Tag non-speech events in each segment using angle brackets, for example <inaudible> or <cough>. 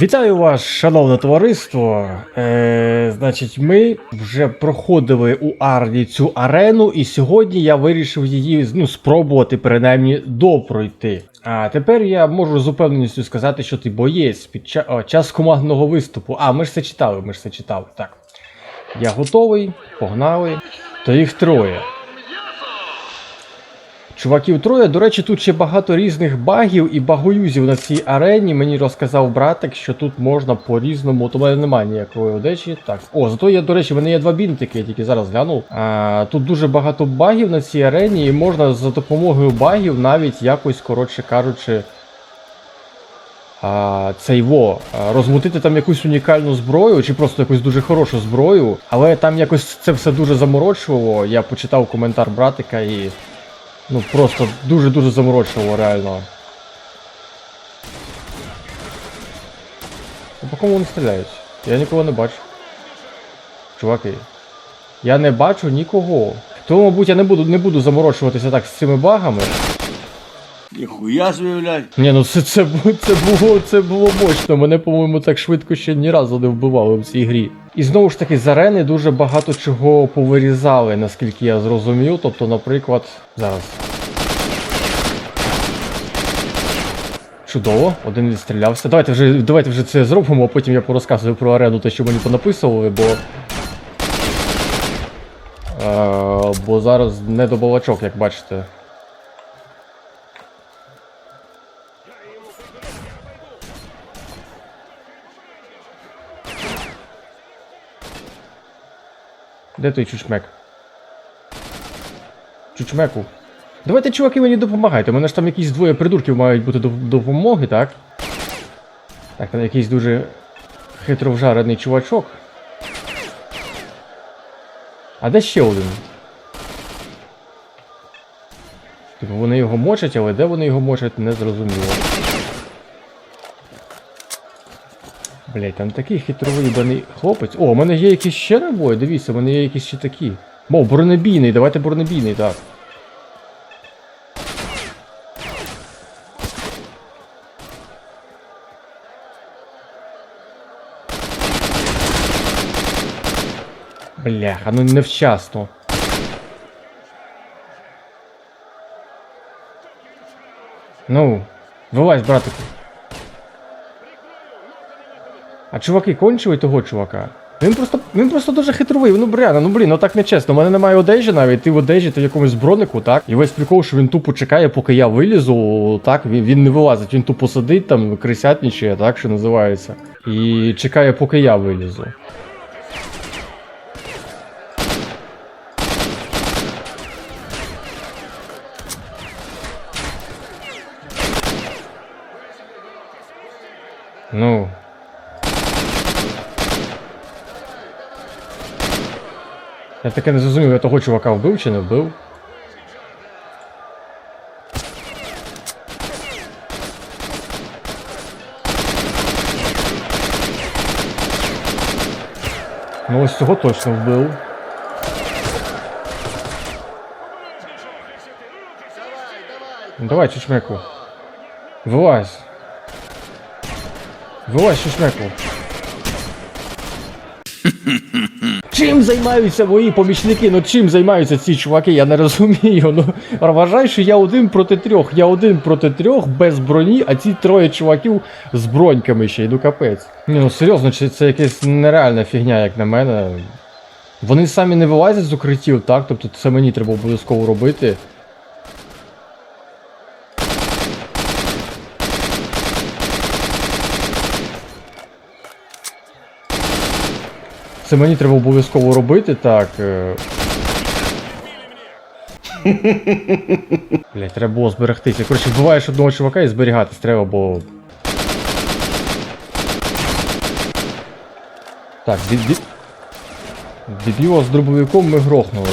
Вітаю вас, шановне товариство. Е, значить, ми вже проходили у Арді цю арену, і сьогодні я вирішив її ну, спробувати принаймні допройти. А тепер я можу з упевненістю сказати, що ти боєць під ча- о, час командного виступу. А, ми ж це читали, ми ж це читали. Так. Я готовий, погнали. То їх троє. Чуваків троє. До речі, тут ще багато різних багів і багоюзів на цій арені. Мені розказав братик, що тут можна по-різному. В мене немає ніякої одежі. Так. О, зато є, до речі, в мене є два бінтики, я тільки зараз глянув. А, тут дуже багато багів на цій арені, і можна за допомогою багів навіть якось, коротше кажучи. А, цей во, розмутити там якусь унікальну зброю, чи просто якусь дуже хорошу зброю, але там якось це все дуже заморочувало. Я почитав коментар братика і. Ну просто дуже-дуже заморочливо, реально. Ну, по кому вони стріляють? Я нікого не бачу. Чуваки. Я не бачу нікого. Тому, мабуть, я не буду, не буду заморочуватися так з цими багами. Ніхуя блядь. Ні, ну це, це, це було це було мощно. Мене, по-моєму, так швидко ще ні разу не вбивали в цій грі. І знову ж таки, з арени дуже багато чого повирізали, наскільки я зрозумів. Тобто, наприклад, зараз. Чудово, один відстрілявся. Давайте вже, давайте вже це зробимо, а потім я порозказую про арену, те, що мені понаписували, бо. Е, бо зараз не до балачок, як бачите. Де той чучмек? Чучмеку. Давайте, чуваки, мені допомагайте. У мене ж там якісь двоє придурків мають бути до допомоги, так? Так, там якийсь дуже хитро вжарений чувачок. А де ще один? Типу вони його мочать, але де вони його мочать, не зрозуміло. Блять, там такий хитровий хлопець. О, у мене є якісь ще набої, дивіться, у мене є якісь ще такі. Мов, бронебійний, давайте бронебійний, так. Бляха, ну невчасно. Ну, вилазь, братику. А чуваки кончили того чувака? Він просто він просто дуже хитровий, ну бряна, ну блін, ну так не чесно. У мене немає одежі навіть, ти в одежі, ти в якомусь бронику, так? І весь прикол, що він тупо чекає, поки я вилізу, так, він, він не вилазить, він тупо сидить там, крисятничає, так, що називається. І чекає, поки я вилізу. Ну, Я таке не зрозумів, я того чувака вбив чи не вбив. Ну ось цього точно вбив. Ну, давай, чучмеку. Вилазь. Вилазь, чучмеку. Чим займаються мої помічники? Ну чим займаються ці чуваки? Я не розумію. Ну вважай, що я один проти трьох. Я один проти трьох без броні, а ці троє чуваків з броньками ще й ну капець. Ні, ну серйозно, чи це якась нереальна фігня, як на мене. Вони самі не вилазять з укриттів, так? Тобто це мені треба обов'язково робити. Це мені треба обов'язково робити, так. е. Блять, треба було зберегтися. Коротше, вбиваєш одного чувака і зберігатись треба, бо. Так, бі- бі- Дебіла з дробовиком ми грохнули.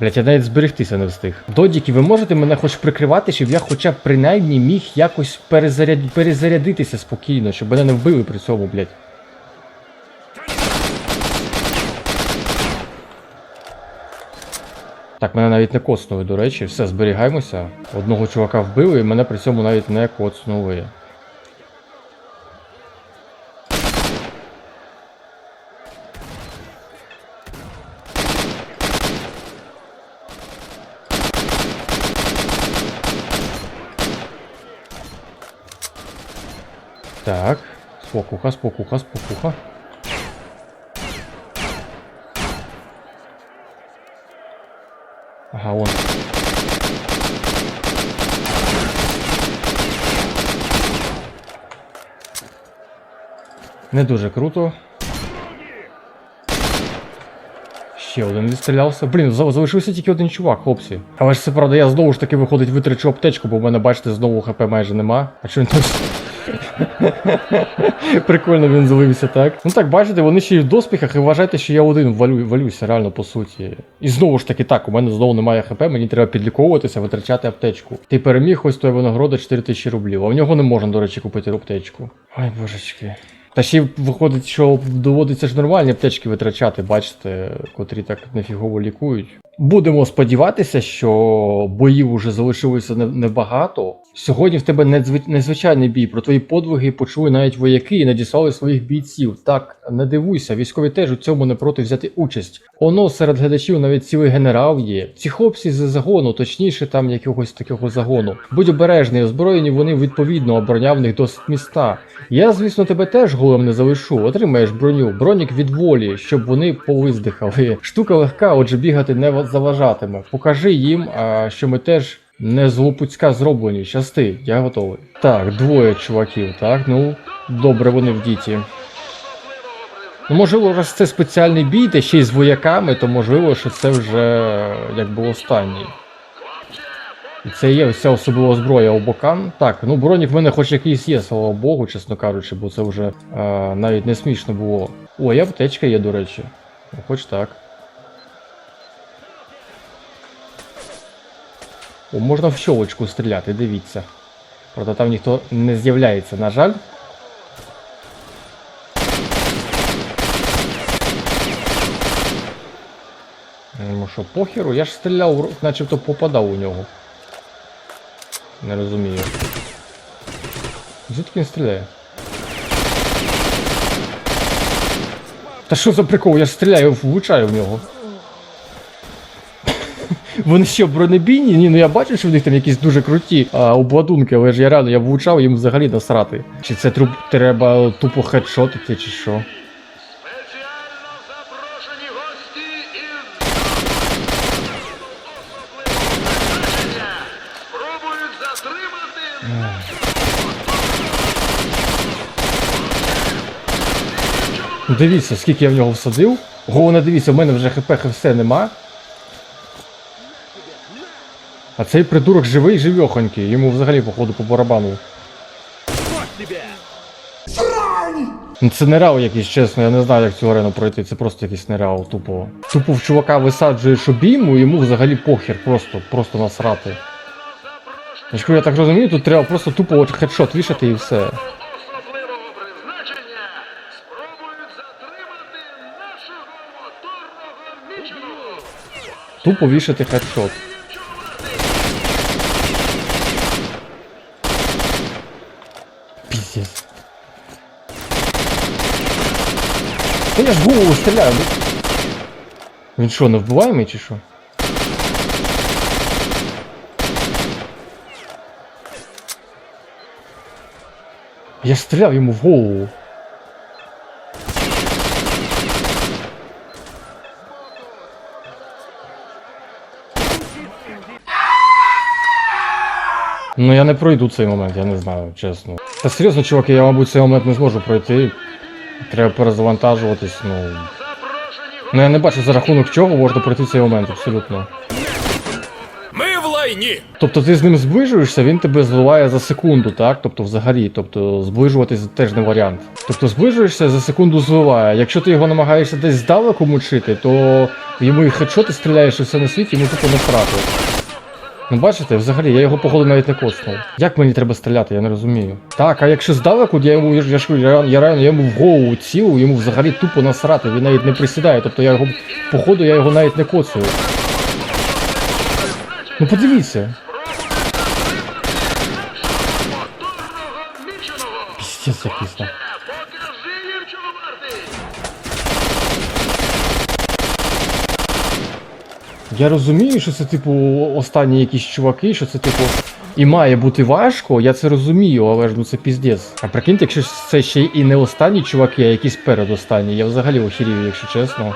Блять, я навіть зберегтися не встиг. Додіки, ви можете мене хоч прикривати, щоб я хоча б принаймні міг якось перезаряд... перезарядитися спокійно, щоб мене не вбили при цьому, блять. Так, мене навіть не коцнули, до речі, все, зберігаємося. Одного чувака вбили і мене при цьому навіть не коцнули. Так, спокуха, спокуха, спокуха. Ага, он. Не дуже круто. Ще один відстрілявся. Блін, залишився тільки один чувак, хлопці. Але ж це правда, я знову ж таки виходить витрачу аптечку, бо в мене, бачите, знову хп майже нема. А що він там? <laughs> Прикольно він злився, так? Ну так, бачите, вони ще й в доспіхах, і вважайте, що я один валю, валюся, реально, по суті. І знову ж таки, так, у мене знову немає хп, мені треба підліковуватися, витрачати аптечку. Ти переміг ось той винагорода 4000 рублів, а в нього не можна, до речі, купити аптечку. Ай, божечки. Та ще виходить, що доводиться ж нормальні аптечки витрачати, бачите, котрі так нефігово лікують. Будемо сподіватися, що боїв уже залишилося небагато. Сьогодні в тебе незвичайний бій. Про твої подвиги почули навіть вояки і надіслали своїх бійців. Так, не дивуйся, військові теж у цьому не проти взяти участь. Оно серед глядачів навіть цілий генерал є. Ці хлопці з загону, точніше там якогось такого загону. Будь обережний, озброєні вони відповідно обороняв в них досить міста. Я, звісно, тебе теж голим не залишу. Отримаєш броню, бронік від волі, щоб вони повиздихали. Штука легка, отже, бігати не ва- заважатиме. Покажи їм, що ми теж не з лопуцька зроблені. Щасти, я готовий. Так, двоє чуваків, так, ну добре, вони в діті. Ну, можливо, раз це спеціальний бій, та ще й з вояками, то можливо, що це вже якби останній. І це є вся особлива зброя у бокан. Так, ну бронік в мене хоч якийсь є, слава Богу, чесно кажучи, бо це вже е, навіть не смішно було. О, і аптечка є, до речі. Ну, хоч так. О, можна в щолочку стріляти, дивіться. Правда, там ніхто не з'являється, на жаль. Ну що, похеру? Я ж стріляв, начебто попадав у нього. Не розумію. Звідки він стріляє? Та що за прикол? Я ж стріляю, влучаю в нього. Вони що, бронебійні? Ні, ну я бачу, що в них там якісь дуже круті а, обладунки, але ж я реально я влучав їм взагалі насрати. Чи це труб треба тупо хедшотити, чи що? Ну, Дивіться, скільки я в нього всадив. Головне, дивіться, в мене вже хп все нема. А цей придурок живий, живьохонький. Йому взагалі, походу, по барабану. Ну це нереал якийсь, чесно, я не знаю, як цю арену пройти. Це просто якийсь нереал, тупо. Тупо в чувака висаджуєш обійму, йому взагалі похер, просто, просто насрати. Ж я так розумію, тут треба просто тупо от хедшот вішати і все. Тупо вішати хедшот. Піздец. Та я ж в голову стріляю. ну. Він що, не вбиваємий чи що? Я ж стріляв йому в голову. Ну я не пройду цей момент, я не знаю, чесно. Та серйозно, чуваки, я, мабуть, цей момент не зможу пройти. Треба перезавантажуватись, ну. Ну я не бачу за рахунок чого можна пройти цей момент, абсолютно. Ми в лайні. Тобто ти з ним зближуєшся, він тебе зливає за секунду, так? Тобто взагалі, тобто зближуватись теж не варіант. Тобто зближуєшся за секунду зливає. Якщо ти його намагаєшся десь здалеку мучити, то йому і хедшоти стріляєш і все на світі, йому тупо не втрати. Ну бачите, взагалі, я його походу навіть не коцнув. Як мені треба стріляти, я не розумію. Так, а якщо здалеку, я йому я кажу, я, я реально я йому в голову цілу, йому взагалі тупо насрати, він навіть не присідає. Тобто я його, походу, я його навіть не коцую. Ну подивіться. Піздець якийсь там. Покажи їм, чого вартий. Я розумію, що це, типу, останні якісь чуваки, що це, типу, І має бути важко, я це розумію, але ж ну це піздец. А прикиньте, якщо це ще і не останні чуваки, а якісь передостанні. Я взагалі охерію, якщо чесно.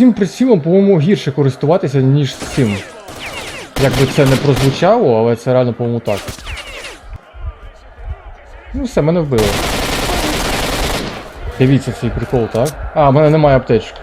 Цим прицілом, по-моєму, гірше користуватися, ніж цим. Як би це не прозвучало, але це реально, по-моєму, так. Ну все, мене вбили. Дивіться цей прикол, так? А, в мене немає аптечки.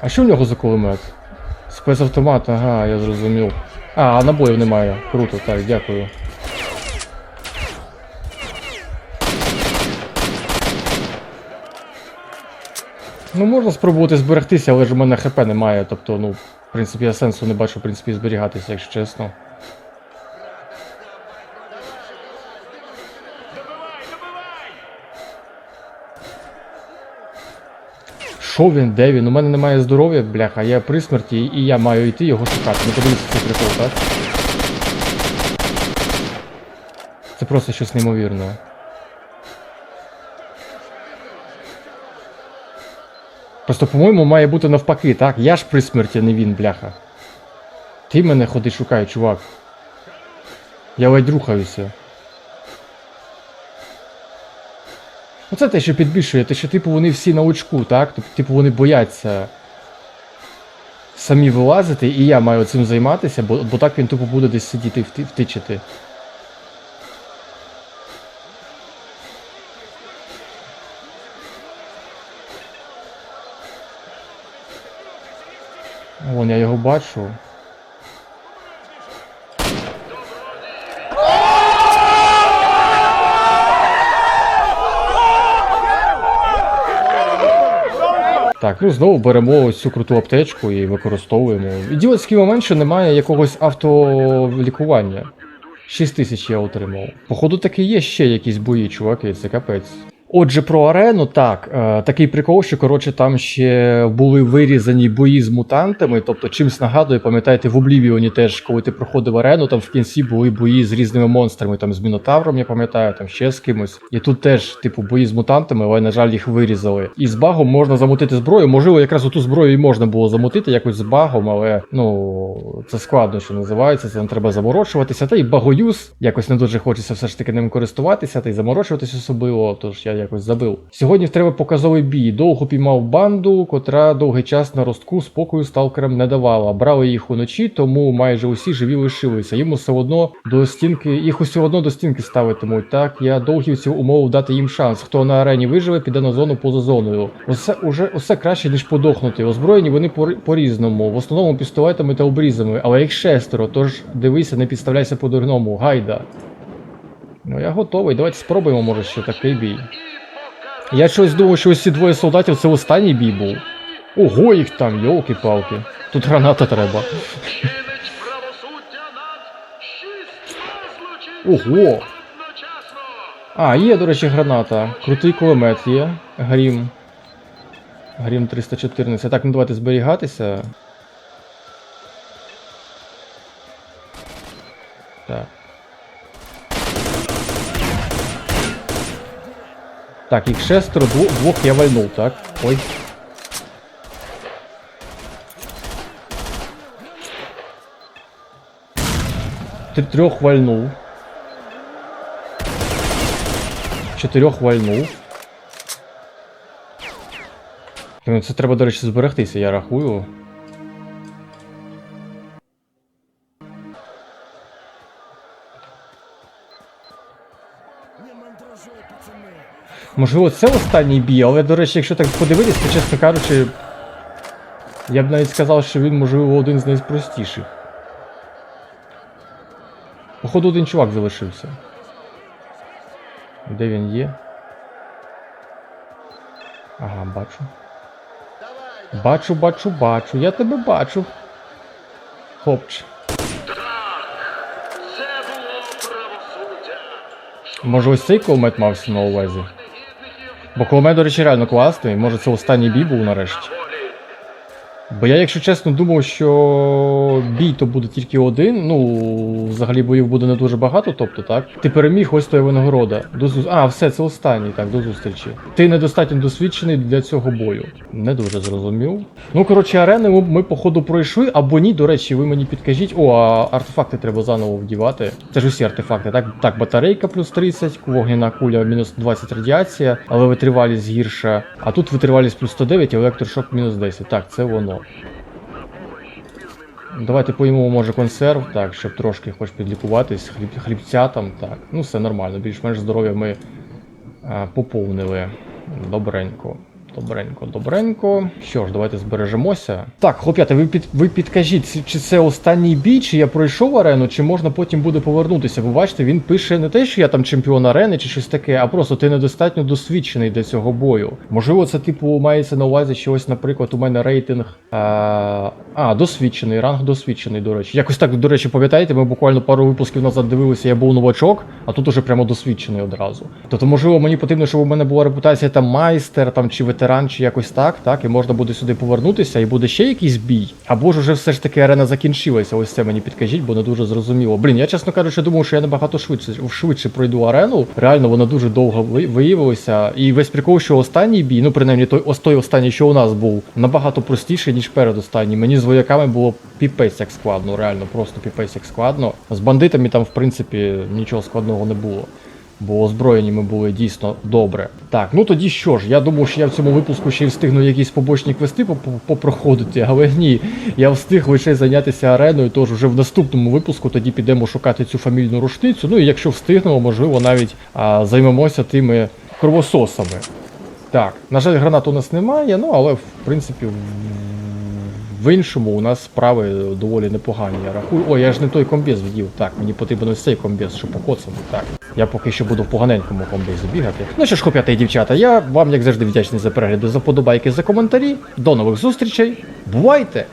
А що в нього за кулемет? Спецавтомат, ага, я зрозумів. А, а набоїв немає. Круто, так, дякую. Ну, можна спробувати зберегтися, але ж у мене хп немає. Тобто, ну, в принципі, я сенсу не бачу, в принципі, зберігатися, якщо чесно. Що він, де він? У мене немає здоров'я, бляха, я при смерті і я маю йти його шукати. Ну подивіться цей прикол, так? Це просто щось неймовірне. Просто, по-моєму, має бути навпаки, так? Я ж при смерті, не він, бляха. Ти мене ходи шукай, чувак. Я ледь рухаюся. Оце те, що підбільшує, те, що типу вони всі на очку, так? Типу вони бояться самі вилазити, і я маю цим займатися, бо, бо так він тупо буде десь сидіти втичити. Я його бачу. Так, ну знову беремо ось цю круту аптечку і використовуємо. Ідіотський момент, що немає якогось автолікування. 6 тисяч я отримав. Походу таки є ще якісь бої, чуваки, це капець. Отже, про арену, так, е, такий прикол, що коротше там ще були вирізані бої з мутантами. Тобто, чимсь нагадує, пам'ятаєте, в Облівіоні теж, коли ти проходив арену, там в кінці були бої з різними монстрами, там з Мінотавром, я пам'ятаю, там ще з кимось. І тут теж, типу, бої з мутантами, але, на жаль, їх вирізали. І з багом можна замутити зброю. Можливо, якраз оту зброю і можна було замутити якось з багом, але ну це складно, що називається. Це не треба заморочуватися. Та й багоюз якось не дуже хочеться все ж таки ним користуватися, та й заморочуватись особливо. Тож я якось забив. Сьогодні треба показовий бій. Довго піймав банду, котра довгий час на ростку спокою сталкерам не давала. Брали їх уночі, тому майже усі живі лишилися. Їм все одно до стінки, їх усе одно до стінки ставитимуть. Так я довгівців умовив дати їм шанс. Хто на арені виживе, піде на зону поза зоною. Усе уже усе краще ніж подохнути. Озброєні вони по-різному, в основному пістолетами та обрізами, але їх шестеро. Тож дивися, не підставляйся по дурному. Гайда. Ну я готовий. Давайте спробуємо, може, ще такий бій. Я щось думав, що ось ці двоє солдатів це останній бій був. Ого, їх там, йолки-палки. Тут граната треба. Ого. А, є, до речі, граната. Крутий кулемет є. Грім. Грім 314. Так, ну давайте зберігатися. Так. Так, їх шестеро, двох, двох я вальнув, так? Ой. Ти трьох вальнув. Чотирьох вальнув. Ну, Це треба, до речі, зберегтися, я рахую. Можливо, це останній бій, але, до речі, якщо так подивитись, то, чесно кажучи, я б навіть сказав, що він, можливо, один з найпростіших. Походу, один чувак залишився. Де він є? Ага, бачу. Бачу, бачу, бачу. Я тебе бачу. Правосуддя. Може ось цей кулемет мався на увазі? Бо Коломе, до речі, реально класний. Може це останній бій був нарешті. Бо я, якщо чесно, думав, що бій то буде тільки один. Ну, взагалі боїв буде не дуже багато, тобто так. Ти переміг, ось твоя винагорода. До зу... А, все, це останній, так, до зустрічі. Ти недостатньо досвідчений для цього бою. Не дуже зрозумів. Ну, коротше, арени ми, ми походу пройшли, або ні, до речі, ви мені підкажіть. О, а артефакти треба заново вдівати. Це ж усі артефакти, так? Так, батарейка плюс 30, вогняна куля мінус 20 радіація, але витривалість гірша. А тут витривалість плюс 109, а електрошок мінус 10. Так, це воно. Давайте поїмо, може, консерв, так, щоб трошки хоч підлікуватись, хліб, хлібця там, так. Ну, все нормально, більш-менш здоров'я ми а, поповнили. Добренько. Добренько, добренько. Що ж, давайте збережемося. Так, хлоп'ята, ви під ви підкажіть, чи це останній бій, чи я пройшов арену, чи можна потім буде повернутися. Бо бачите, він пише не те, що я там чемпіон арени чи щось таке, а просто ти недостатньо досвідчений для цього бою. Можливо, це типу мається на увазі, що ось, наприклад, у мене рейтинг. А, а досвідчений, ранг досвідчений, до речі. Якось так, до речі, пам'ятаєте, ми буквально пару випусків назад дивилися, я був новачок, а тут уже прямо досвідчений одразу. Тобто, можливо, мені потрібно, щоб у мене була репутація там майстер, там чи ветеран, чи якось так, так, і можна буде сюди повернутися, і буде ще якийсь бій. Або ж уже все ж таки арена закінчилася. Ось це мені підкажіть, бо не дуже зрозуміло. Блін, я чесно кажучи, думав, що я набагато швидше швидше пройду арену. Реально, вона дуже довго ви- виявилася. І весь прикол, що останній бій, ну принаймні той ось той останній, що у нас був, набагато простіший, ніж передостанній. Мені з вояками було піпець як складно, реально, просто піпець як складно. З бандитами там, в принципі, нічого складного не було. Бо озброєні ми були дійсно добре. Так, ну тоді що ж, я думав, що я в цьому випуску ще й встигну якісь побочні квести попроходити, але ні, я встиг лише зайнятися ареною, тож вже в наступному випуску тоді підемо шукати цю фамільну рушницю. Ну і якщо встигнемо, можливо, навіть а, займемося тими кровососами. Так, на жаль, гранат у нас немає, ну але в принципі в- іншому у нас справи доволі непогані. Я рахую. Ой, я ж не той комбіз вдів. Так, мені потрібен ось цей комбіз, що покоцаний. Так. Я поки що буду в поганенькому комбізі бігати. Ну що ж, хлоп'ята дівчата, я вам, як завжди, вдячний за перегляди, за подобайки, за коментарі. До нових зустрічей. Бувайте!